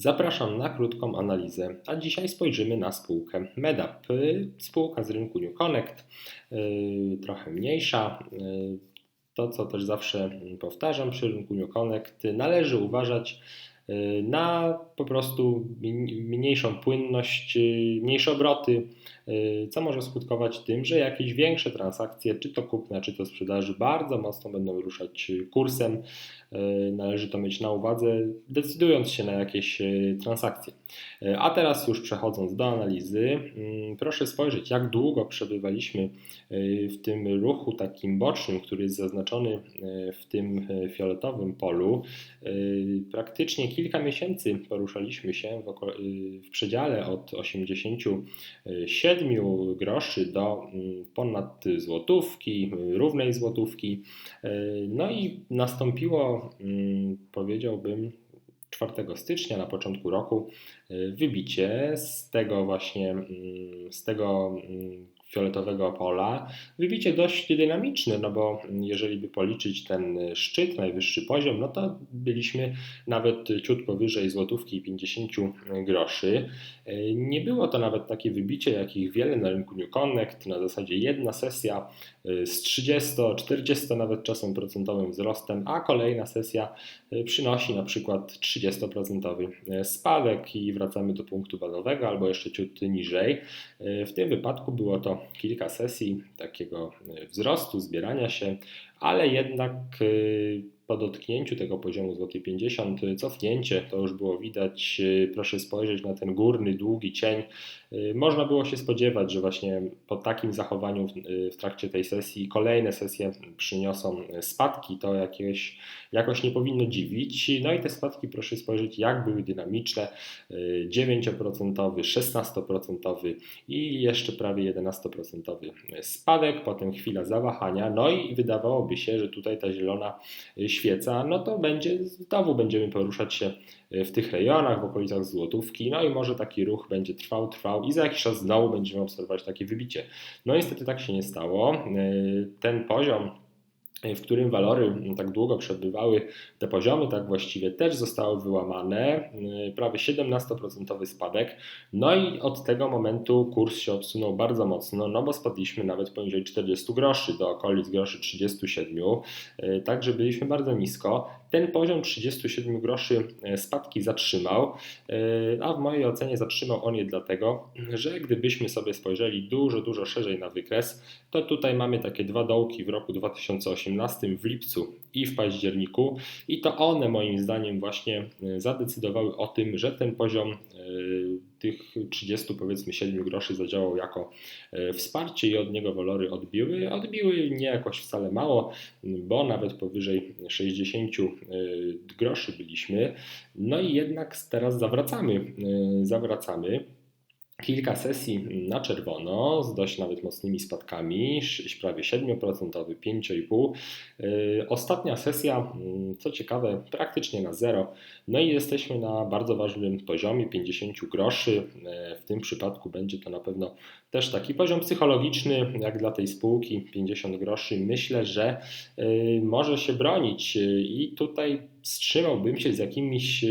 Zapraszam na krótką analizę, a dzisiaj spojrzymy na spółkę MedUp. Spółka z rynku New Connect, y, trochę mniejsza. Y, to, co też zawsze powtarzam przy rynku New Connect, należy uważać y, na po prostu mniejszą płynność, mniejsze obroty, co może skutkować tym, że jakieś większe transakcje, czy to kupna, czy to sprzedaży, bardzo mocno będą ruszać kursem. E, należy to mieć na uwadze, decydując się na jakieś e, transakcje. E, a teraz już przechodząc do analizy, mm, proszę spojrzeć, jak długo przebywaliśmy w tym ruchu takim bocznym, który jest zaznaczony w tym fioletowym polu. Praktycznie kilka miesięcy poruszaliśmy się w, w przedziale od 87 groszy do mm, ponad złotówki, równej złotówki. No i nastąpiło Mm, powiedziałbym 4 stycznia na początku roku y, wybicie z tego właśnie mm, z tego mm, fioletowego pola. Wybicie dość dynamiczne, no bo jeżeli by policzyć ten szczyt, najwyższy poziom, no to byliśmy nawet ciut powyżej złotówki i 50 groszy. Nie było to nawet takie wybicie, jakich wiele na rynku New Connect, na zasadzie jedna sesja z 30, 40 nawet czasem procentowym wzrostem, a kolejna sesja przynosi na przykład 30% spadek i wracamy do punktu bazowego albo jeszcze ciut niżej. W tym wypadku było to kilka sesji takiego wzrostu, zbierania się, ale jednak e, po dotknięciu tego poziomu złoty 50, cofnięcie, to już było widać, e, proszę spojrzeć na ten górny, długi cień. Można było się spodziewać, że właśnie po takim zachowaniu w, trakcie tej sesji kolejne sesje przyniosą spadki, to jakieś, jakoś nie powinno dziwić. No i te spadki proszę spojrzeć, jak były dynamiczne, 9%, 16% i jeszcze prawie 11% spadek, potem chwila zawahania, no i się, że tutaj ta zielona świeca, no to będzie, znowu będziemy poruszać się w tych rejonach, w okolicach złotówki, no i może taki ruch będzie trwał, trwał i za jakiś czas znowu będziemy obserwować takie wybicie. No niestety tak się nie stało. Ten poziom w którym walory tak długo przebywały, te poziomy tak właściwie też zostały wyłamane, y, prawie 17% spadek, no i od tego momentu kurs się odsunął bardzo mocno, no bo spadliśmy nawet poniżej 40 groszy, do okolic groszy 37, y, także byliśmy bardzo nisko. Ten poziom 37 groszy spadki zatrzymał, a w mojej ocenie zatrzymał on je dlatego, że gdybyśmy sobie spojrzeli dużo, dużo szerzej na wykres, to tutaj mamy takie dwa dołki w roku 2018 18 w lipcu i w październiku i to one moim zdaniem właśnie e, zadecydowały o tym, że ten poziom e, tych 30 powiedzmy 7 groszy zadziałał jako e, wsparcie i od niego walory odbiły. Odbiły nie jakoś wcale mało, bo nawet powyżej 60 groszy byliśmy. No i jednak teraz zawracamy, zawracamy kilka sesji na czerwono z dość nawet mocnymi spadkami, prawie 7%, 5,5%. Y, ostatnia sesja, mm, co ciekawe, praktycznie na zero. No i jesteśmy na bardzo ważnym poziomie 50 groszy. Y, w tym przypadku będzie to na pewno też taki poziom psychologiczny, jak dla tej spółki 50 groszy. Myślę, że y, może się bronić i tutaj wstrzymałbym się z jakimiś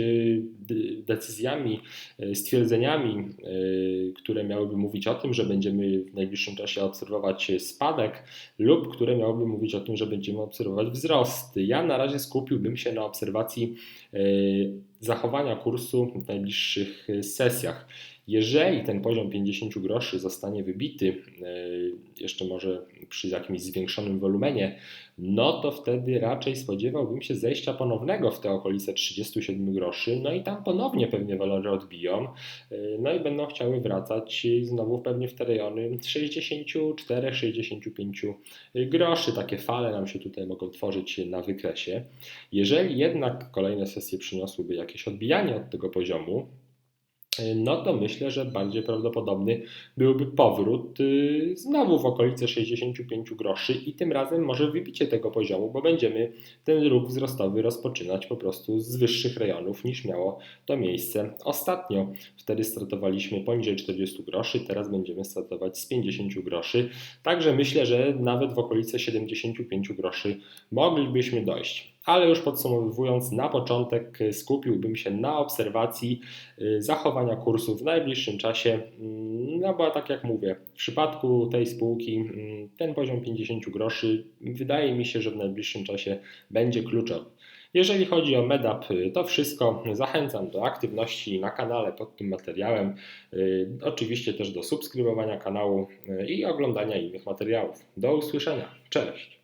decyzjami, stwierdzeniami, które miałyby mówić o tym, że będziemy w najbliższym czasie obserwować spadek, lub które miałyby mówić o tym, że będziemy obserwować wzrost. Ja na razie skupiłbym się na obserwacji e, zachowania kursu w najbliższych sesjach. Jeżeli ten poziom 50 groszy zostanie wybity, e, jeszcze może przy jakimś zwiększonym wolumenie, no to wtedy raczej spodziewałbym się zejścia ponownego w te okolice 37 groszy, no i tam ponownie pewnie walory odbiją, e, no i będą chciały wracać znowu pewnie w te rejony 64-65 groszy. Takie fale nam się tutaj mogą tworzyć na wykresie. Jeżeli jednak kolejne sesje przyniosłyby jakieś odbijanie od tego poziomu, no to myślę, że bardziej prawdopodobny byłby powrót y, znowu w okolice 65 groszy i tym razem może wybicie tego poziomu, bo będziemy ten ruch wzrostowy rozpoczynać po prostu z wyższych rejonów niż miało to miejsce ostatnio. Wtedy startowaliśmy poniżej 40 groszy, teraz będziemy startować z 50 groszy, także myślę, że nawet w okolice 75 groszy moglibyśmy dojść. Ale już podsumowując, na początek skupiłbym się na obserwacji y, zachowania kursu w najbliższym czasie. Mm, No bo tak jak mówię, w przypadku tej spółki mm, ten poziom 50 groszy wydaje mi się, że w najbliższym czasie będzie kluczowy. Jeżeli chodzi o Medap, y, to wszystko. Zachęcam do aktywności na kanale pod tym materiałem. Y, Oczywiście też do subskrybowania kanału y, i oglądania innych materiałów. Do usłyszenia. Cześć.